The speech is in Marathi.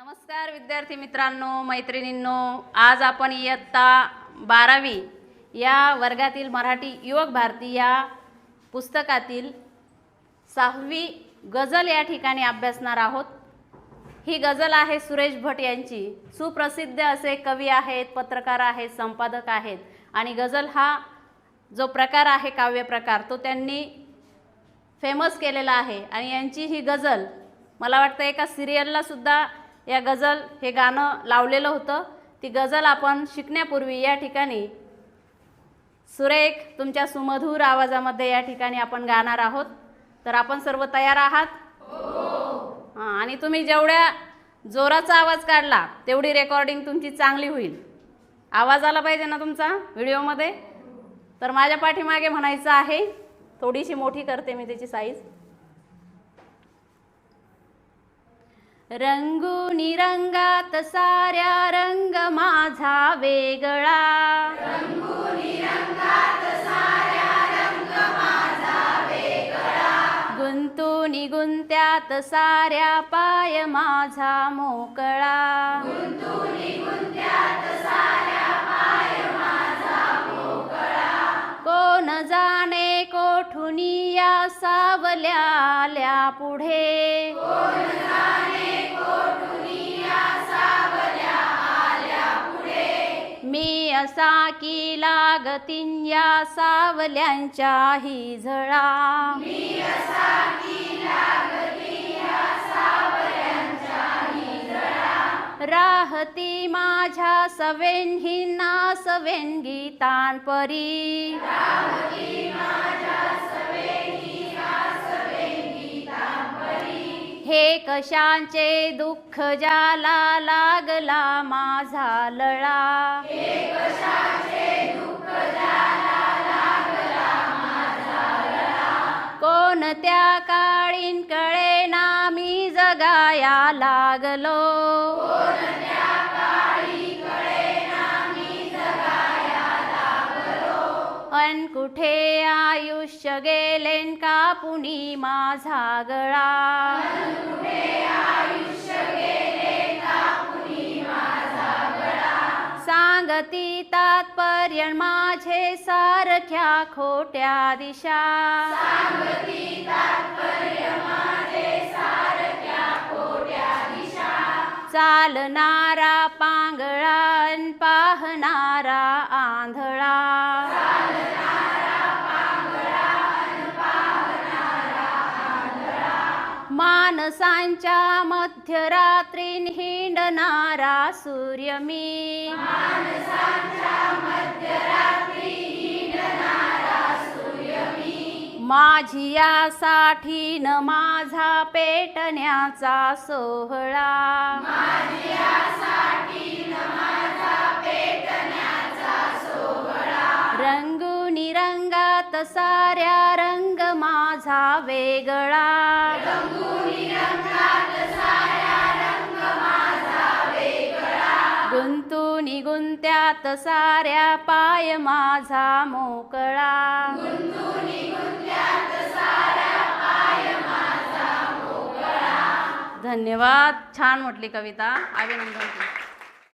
नमस्कार विद्यार्थी मित्रांनो मैत्रिणींनो आज आपण इयत्ता बारावी या वर्गातील मराठी युवक भारती या पुस्तकातील सहावी गझल या ठिकाणी अभ्यासणार आहोत. ही गझल आहे सुरेश भट यांची. सुप्रसिद्ध असे कवी आहेत पत्रकार आहेत संपादक आहेत. आणि गझल हा जो प्रकार आहे काव्यप्रकार तो त्यांनी फेमस केलेला आहे. आणि यांची ही गझल मला वाटतं एका सिरियललासुद्धा या गझल हे गाणं लावलेलं होतं. ती गझल आपण शिकण्यापूर्वी या ठिकाणी सुरेख तुमच्या सुमधूर आवाजामध्ये या ठिकाणी आपण गाणार आहोत. तर आपण सर्व तयार आहात? हो. हां. आणि तुम्ही जेवढ्या जोराचा आवाज काढला तेवढी रेकॉर्डिंग तुमची चांगली होईल. आवाज आला पाहिजे ना तुमचा व्हिडिओमध्ये? तर माझ्या पाठीमागे म्हणायचं आहे थोडीशी मोठी करते मी त्याची साईज रंगुनी रंगात साऱ्या रंग माझा वेगळा. गुंतुनी गुंत्यात साऱ्या पाय माझा मोकळा. कोण जाणे कोठुनी या सावल्या पुढे. साकी की लागतीन या सावल्यांच्या ही झळा. राहती माझ्या सवेन ही ना सवेन गीतान परी. हे कशांचे दुःख ज्याला लागला माझा लळा. त्या काळीन कळे नामी जगाया लागलो. अन कुठे आयुष्य गेलेन का पुणी माझा गळा? सांगती तात्पर्य माझे सारख्या खोट्या दिशा. चालणारा पांगळा पाहणारा आंधळा. मानसांच्या मध्यरात्रीन हिंडणारा सूर्य मी. माझी यासाठी न माझा पेटण्याचा सोहळा. रंगुनी रंगात साऱ्या रंग माझा वेगळा. निघून त्यात साऱ्या पाय माझा मोकळा. धन्यवाद. छान म्हटली कविता. अभिनंदन